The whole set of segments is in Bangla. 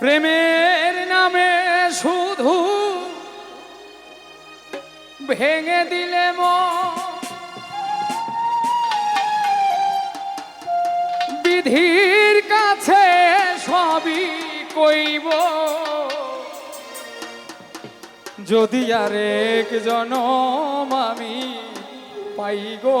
প্রেমের নামে শুধু ভেঙে দিলে বিধির কাছে সবই কইব। যদি আর এক জনম আমি পাই গো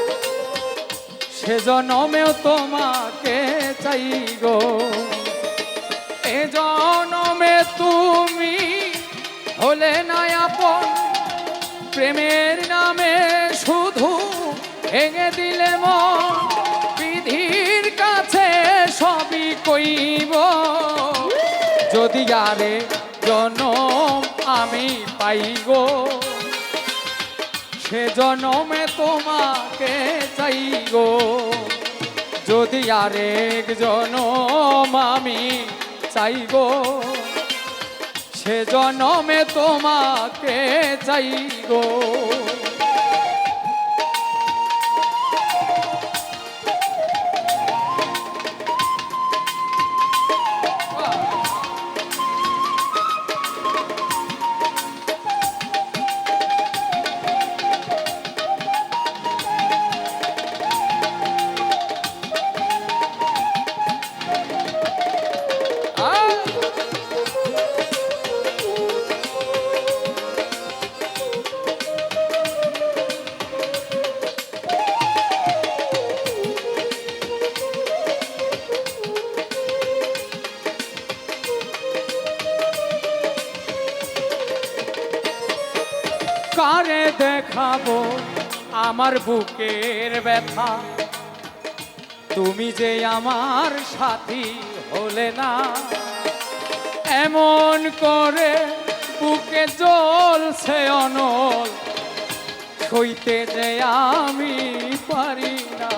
সে জনমেও তোমাকে চাই গো। এ জনমে তুমি হলে না আপন, প্রেমের নামে শুধু ভেঙে দিলে মন, বিধির কাছে সবই কইব। যদি আরে জনম আমি পাই গো, সে জনমে গো যদি আরেক জনম আমি চাই গো সে জনমে তোমাকে চাই গো। কারে দেখাবো আমার বুকের ব্যথা। তুমি যে আমার সাথী হলে না, এমন করে বুকে জ্বলছে অনল, সইতে যে আমি পারি না।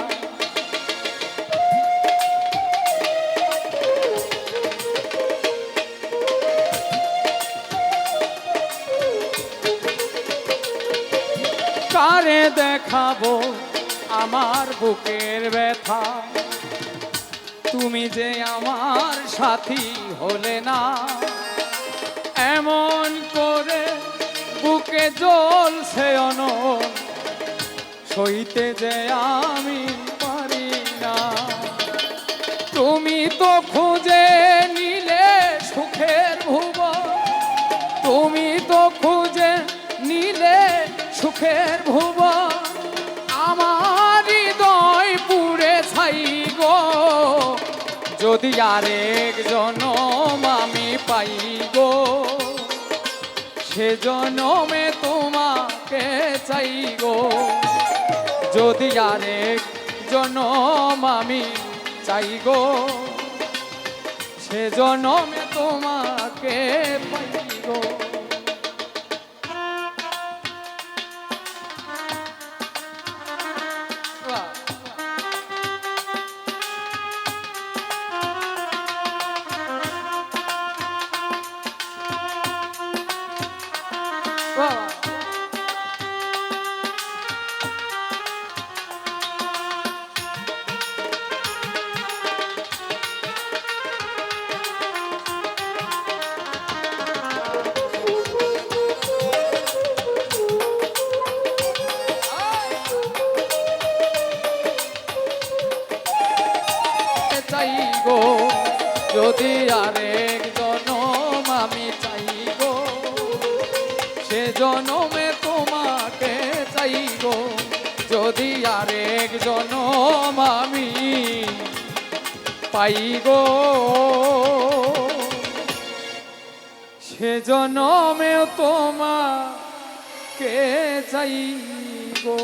কারে দেখাবো আমার বুকের ব্যথা। তুমি যে আমার সাথী হলে না, এমন করে বুকে জ্বলছে অনল সইতে যে আমি পারি না। তুমি তো খুঁজে যদি আরেক জনম আমি পাই গো সে তোমাকে চাই গো যদি আরেক জনম আমি চাই গো সে তোমাকে পাই যদি আরেক জনম আমি চাইব, সে জনমে তোমাকে চাইব। যদি আরেক জনম আমি পাইব, সে জনমেও তোমাকে চাই গো